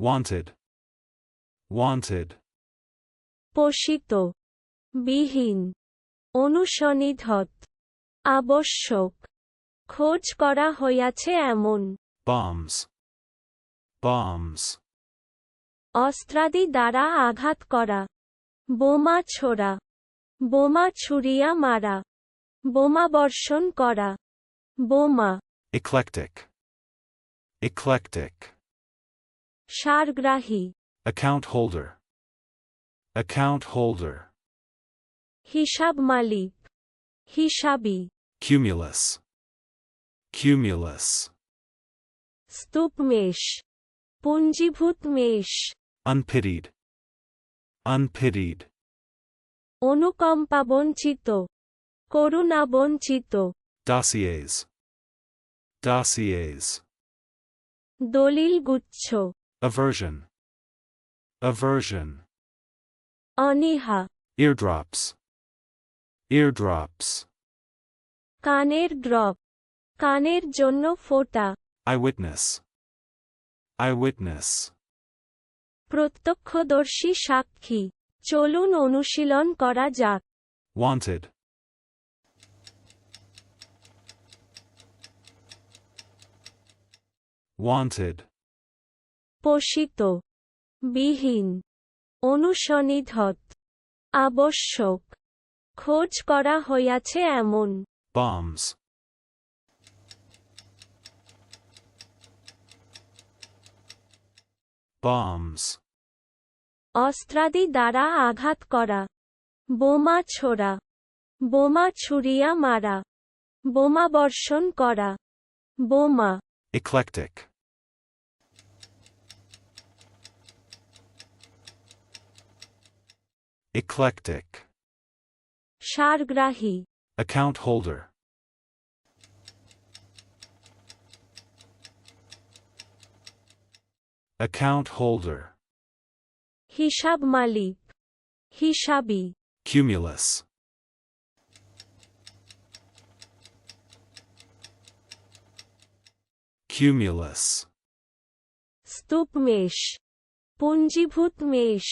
wanted, wanted, পোষিত বিহীন অনুসনিধত আবশ্যক খোঁজ করা হইয়াছে এমন। Bombs, bombs, অস্ত্রাদি দ্বারা আঘাত করা। বোমা ছোড়া। বোমা ছুড়িয়া মারা। বোমা বর্ষণ করা। বোমা। Eclectic, eclectic, সারগ্রাহী account holder, account holder, হিসাব মালিক হিসাবী cumulus, cumulus, স্তূপ মেষ পুঞ্জীভূত মেষ unpitied, unpitied, অনুকম্পাবঞ্চিত করুণাবঞ্চিত dossiers, dossiers, দলিল গুচ্ছ aversion, aversion, অনীহা eardrops, eardrops, কানের ড্রপ কানের জন্য ফোঁটা eyewitness, eyewitness, প্রত্যক্ষদর্শী সাক্ষী চলুন অনুশীলন করা যাক wanted, wanted, পোষিত বিহীন অনুসনিধত আবশ্যক খোঁজ করা হইয়াছে এমন। Bombs, bombs, অস্ত্রাদি দ্বারা আঘাত করা। বোমা ছোড়া। বোমা ছুড়িয়া মারা। বোমা বর্ষণ করা। বোমা। Eclectic, eclectic, সারগ্রাহী account holder, account holder, হিসাব মালিক হিসাবী cumulus, cumulus, স্তূপ মেষ পুঞ্জীভূত মেষ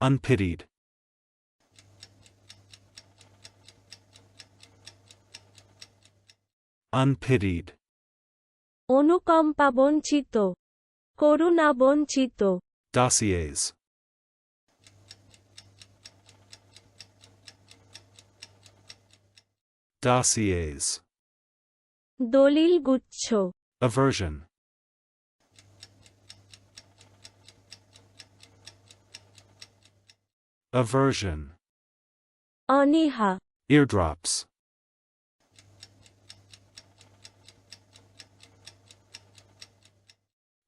unpitied, unpitied, অনুকম্পাবঞ্চিত করুণাবঞ্চিত dossiers, dossiers, দলিল গুচ্ছ aversion, aversion, অনীহা eardrops,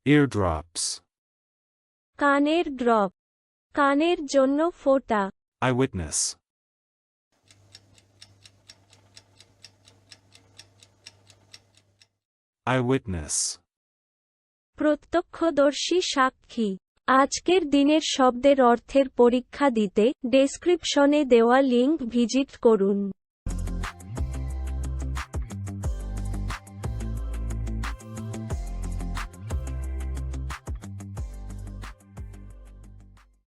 Eardrops, কানের ড্রপ। কানের জন্য ফোঁটা। Eyewitness, eyewitness, প্রত্যক্ষদর্শী সাক্ষী। আজকের দিনের শব্দের অর্থের পরীক্ষা দিতে ডেসক্রিপশনে দেওয়া লিংক ভিজিট করুন।